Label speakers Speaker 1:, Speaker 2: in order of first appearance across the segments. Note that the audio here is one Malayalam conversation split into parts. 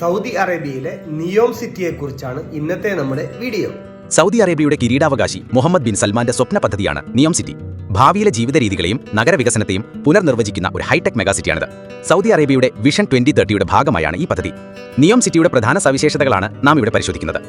Speaker 1: സൗദി അറേബ്യയിലെ നിയോം സിറ്റിയെ കുറിച്ചാണ് ഇന്നത്തെ നമ്മുടെ വീഡിയോ.
Speaker 2: സൗദി അറേബ്യയുടെ കിരീടാവകാശി മുഹമ്മദ് ബിൻ സൽമാന്റെ സ്വപ്ന പദ്ധതിയാണ് നിയോം സിറ്റി. ഭാവിയിലെ ജീവിത രീതികളെയും നഗരവികസനത്തെയും പുനർനിർവചിക്കുന്ന ഒരു ഹൈടെക് മെഗാസിറ്റിയാണിത് സൗദി അറേബ്യയുടെ വിഷൻ ട്വന്റി തേർട്ടിയുടെ ഭാഗമായാണ് ഈ പദ്ധതി. നിയോം സിറ്റിയുടെ പ്രധാന സവിശേഷതകളാണ് നാം ഇവിടെ പരിശോധിക്കുന്നത്.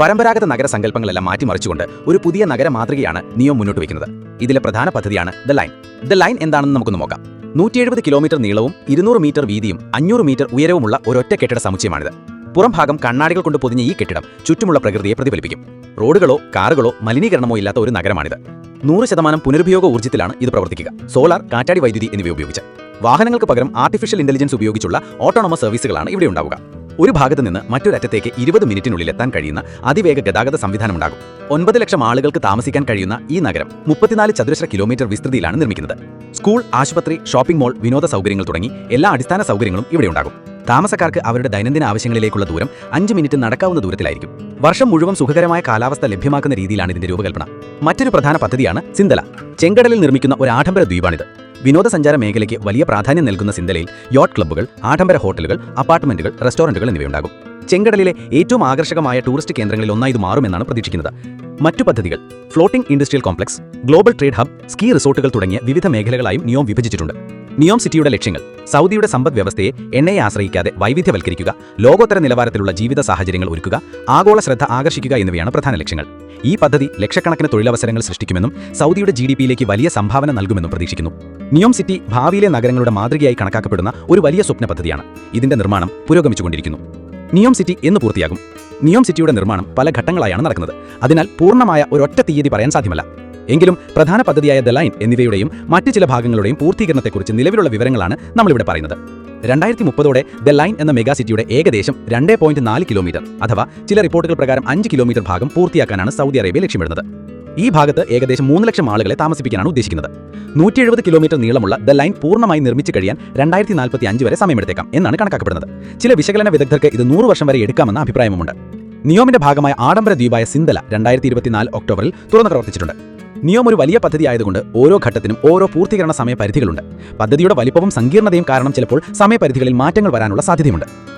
Speaker 2: പരമ്പരാഗത നഗര സങ്കല്പങ്ങളെല്ലാം മാറ്റിമറിച്ചുകൊണ്ട് ഒരു പുതിയ നഗര മാതൃകയാണ് നിയോം മുന്നോട്ട് വയ്ക്കുന്നത്. ഇതിലെ പ്രധാന പദ്ധതിയാണ് ദ ലൈൻ. ദ ലൈൻ എന്താണെന്ന് നമുക്കൊന്ന് നോക്കാം. നൂറ്റി എഴുപത് കിലോമീറ്റർ നീളവും ഇരുന്നൂറ് മീറ്റർ വീതിയും അഞ്ഞൂറ് മീറ്റർ ഉയരവുമുള്ള ഒരൊറ്റ കെട്ടിട സമുച്ചയമാണിത്. പുറം ഭാഗം കണ്ണാടികൾ കൊണ്ട് പൊതിഞ്ഞ ഈ കെട്ടിടം ചുറ്റുമുള്ള പ്രകൃതിയെ പ്രതിഫലിപ്പിക്കും. റോഡുകളോ കാറുകളോ മലിനീകരണമോ ഇല്ലാത്ത ഒരു നഗരമാണിത്. നൂറ് ശതമാനം പുനരുപയോഗ ഊർജത്തിലാണ് ഇത് പ്രവർത്തിക്കുക. സോളാർ കാറ്റാടി വൈദ്യുതി എന്നിവ ഉപയോഗിച്ച്. വാഹനങ്ങൾക്ക് പകരം ആർട്ടിഫിഷ്യൽ ഇന്റലിജൻസ് ഉപയോഗിച്ചുള്ള ഓട്ടോണമസ് സർവീസുകളാണ് ഇവിടെ ഉണ്ടാവുക. ഒരു ഭാഗത്ത് നിന്ന് മറ്റൊരറ്റത്തേക്ക് ഇരുപത് മിനിറ്റിനുള്ളിൽ എത്താൻ കഴിയുന്ന അതിവേഗ ഗതാഗത സംവിധാനം ഉണ്ടാകും ഒൻപത് ലക്ഷം ആളുകൾക്ക് താമസിക്കാൻ കഴിയുന്ന ഈ നഗരം മുപ്പത്തിനാല് ചതുരശ്ര കിലോമീറ്റർ വിസ്തൃതിയിലാണ് നിർമ്മിക്കുന്നത്. സ്കൂൾ ആശുപത്രി ഷോപ്പിംഗ് മോൾ വിനോദ സൗകര്യങ്ങൾ തുടങ്ങി എല്ലാ അടിസ്ഥാന സൗകര്യങ്ങളും ഇവിടെ ഉണ്ടാകും. താമസക്കാർക്ക് അവരുടെ ദൈനംദിന ആവശ്യങ്ങളിലേക്കുള്ള ദൂരം അഞ്ച് മിനിറ്റ് നടക്കാവുന്ന ദൂരത്തിലായിരിക്കും. വർഷം മുഴുവൻ സുഖകരമായ കാലാവസ്ഥ ലഭ്യമാക്കുന്ന രീതിയിലാണ് ഇതിന്റെ രൂപകൽപ്പന. മറ്റൊരു പ്രധാന പദ്ധതിയാണ് സിന്തല. ചെങ്കടലിൽ നിർമ്മിക്കുന്ന ഒരു ആഡംബര ദ്വീപാണിത്. വിനോദസഞ്ചാര മേഖലയ്ക്ക് വലിയ പ്രാധാന്യം നൽകുന്ന സിന്തലയിൽ യോട്ട് ക്ലബ്ബുകൾ ആഡംബര ഹോട്ടലുകൾ അപ്പാർട്ട്മെന്റുകൾ റെസ്റ്റോറന്റുകൾ എന്നിവയുണ്ടാകും. ചെങ്കടലിലെ ഏറ്റവും ആകർഷകമായ ടൂറിസ്റ്റ് കേന്ദ്രങ്ങളിൽ ഒന്നായി ഇത് മാറുമെന്നാണ് പ്രതീക്ഷിക്കുന്നത്. മറ്റു പദ്ധതികൾ floating industrial complex global trade hub ski റിസോർട്ടുകൾ തുടങ്ങിയ വിവിധ മേഖലകളായും നിയോം വിഭജിച്ചിട്ടുണ്ട്. നിയോം സിറ്റിയുടെ ലക്ഷ്യങ്ങൾ. സൗദിയുടെ സമ്പദ് വ്യവസ്ഥയെ എണ്ണയെ ആശ്രയിക്കാതെ വൈവിധ്യവൽക്കരിക്കുക ലോകോത്തര നിലവാരത്തിലുള്ള ജീവിത സാഹചര്യങ്ങൾ ഒരുക്കുക ആഗോള ശ്രദ്ധ ആകർഷിക്കുക എന്നിവയാണ് പ്രധാന ലക്ഷ്യങ്ങൾ. ഈ പദ്ധതി ലക്ഷക്കണക്കിന് തൊഴിലവസരങ്ങൾ സൃഷ്ടിക്കുമെന്നും സൗദിയുടെ ജി ഡി പിയിലേക്ക് വലിയ സംഭാവന നൽകുമെന്നും പ്രതീക്ഷിക്കുന്നു. നിയോം സിറ്റി ഭാവിയിലെ നഗരങ്ങളുടെ മാതൃകയായി കണക്കാക്കപ്പെടുന്ന ഒരു വലിയ സ്വപ്ന പദ്ധതിയാണ്. ഇതിന്റെ നിർമ്മാണം പുരോഗമിച്ചുകൊണ്ടിരിക്കുന്നു. നിയോം സിറ്റി എന്ന് പൂർത്തിയാകും. നിയോം സിറ്റിയുടെ നിർമ്മാണം പല ഘട്ടങ്ങളായാണ് നടക്കുന്നത്. അതിനാൽ പൂർണമായ ഒരൊറ്റ തീയതി പറയാൻ സാധ്യമല്ല. എങ്കിലും പ്രധാന പദ്ധതിയായ ദ ലൈൻ എന്നിവയുടെയും മറ്റ് ചില ഭാഗങ്ങളുടെയും പൂർത്തീകരണത്തെക്കുറിച്ച് നിലവിലുള്ള വിവരങ്ങളാണ് നമ്മളിവിടെ പറയുന്നത്. രണ്ടായിരത്തി മുപ്പതോടെ ദ ലൈൻ എന്ന മെഗാ സിറ്റിയുടെ ഏകദേശം രണ്ടേ പോയിന്റ് നാല് കിലോമീറ്റർ അഥവാ ചില റിപ്പോർട്ടുകൾ പ്രകാരം അഞ്ച് കിലോമീറ്റർ ഭാഗം പൂർത്തിയാക്കാനാണ് സൗദി അറേബ്യ ലക്ഷ്യമിടുന്നത്. ഈ ഭാഗത്ത് ഏകദേശം മൂന്ന് ലക്ഷം ആളുകളെ താമസിപ്പിക്കാനാണ് ഉദ്ദേശിക്കുന്നത്. നൂറ്റി എഴുപത് കിലോമീറ്റർ നീളമുള്ള ദ ലൈൻ പൂർണമായി നിർമ്മിച്ചു കഴിയാൻ രണ്ടായിരത്തി നാൽപ്പത്തി അഞ്ച് വരെ സമയമെടുത്തേക്കാം എന്നാണ് കണക്കാക്കപ്പെടുന്നത്. ചില വിശകലന വിദഗ്ധർക്ക് ഇത് നൂറ് വർഷം വരെ എടുക്കാമെന്ന അഭിപ്രായമുണ്ട് നിയോമിന്റെ ഭാഗമായ ആഡംബര ദ്വീപായ സിന്തല രണ്ടായിരത്തി ഇരുപത്തിനാല് ഒക്ടോബറിൽ തുറന്നു പ്രവർത്തിച്ചിട്ടുണ്ട്. നിയോം ഒരു വലിയ പദ്ധതി ആയതുകൊണ്ട് ഓരോ ഘട്ടത്തിനും ഓരോ പൂർത്തീകരണ സമയപരിധികളുണ്ട്. പദ്ധതിയുടെ വലിപ്പവും സങ്കീർണതയും കാരണം ചിലപ്പോൾ സമയപരിധികളിൽ മാറ്റങ്ങൾ വരാനുള്ള സാധ്യതയുണ്ട്